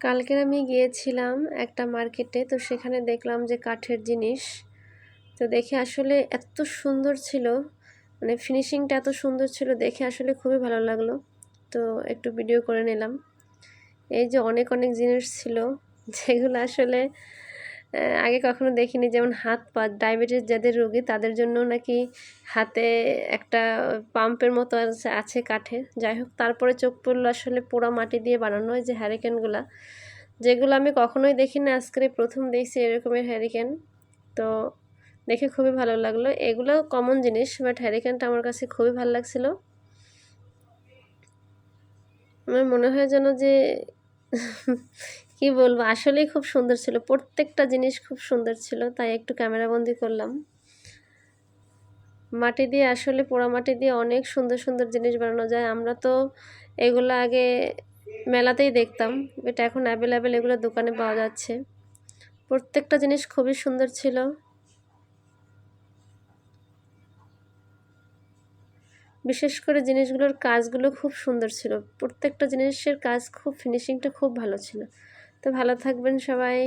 কালকের আমি গিয়েছিলাম একটা মার্কেটে, তো সেখানে দেখলাম যে কাঠের জিনিস। তো দেখে আসলে এত সুন্দর ছিল মানে ফিনিশিংটা এত সুন্দর ছিল, দেখে আসলে খুবই ভালো লাগল। তো একটু ভিডিও করে নিলাম। এই যে অনেক অনেক জিনিস ছিল, যেগুলো আসলে আগে কখনো দেখিনি। যেমন হাত পা, ডায়াবেটিস যাদের রোগী, তাদের জন্য নাকি হাতে একটা পাম্পের মতো আছে কাঠে। যাই হোক, তারপরে চোখ পড়ল আসলে পোড়া মাটি দিয়ে বানানো হয় যে হ্যারিকেনগুলা যেগুলো আমি কখনোই দেখিনি আজকে প্রথম দেখছি এরকমের হ্যারিকেন তো দেখে খুবই ভালো লাগল। এগুলো কমন জিনিস বাট হ্যারিকেনটা আমার কাছে খুবই ভালো লাগছিল। আমার মনে হয় যেন যে কি বলব? আসলেই খুব সুন্দর ছিল। প্রত্যেকটা জিনিস খুব সুন্দর ছিল, তাই একটু ক্যামেরাবন্দি করলাম। মাটি দিয়ে, আসলে পোড়া মাটি দিয়ে অনেক সুন্দর সুন্দর জিনিস বানানো যায়। আমরা তো এগুলো আগে মেলাতেই দেখতাম এটা এখন অ্যাভেলেবেল এগুলো দোকানে পাওয়া যাচ্ছে। প্রত্যেকটা জিনিস খুবই সুন্দর ছিল। বিশেষ করে জিনিসগুলোর কাজগুলো খুব সুন্দর ছিল। প্রত্যেকটা জিনিসের কাজ, খুব ফিনিশিংটা খুব ভালো ছিল। তো ভালো থাকবেন সবাই।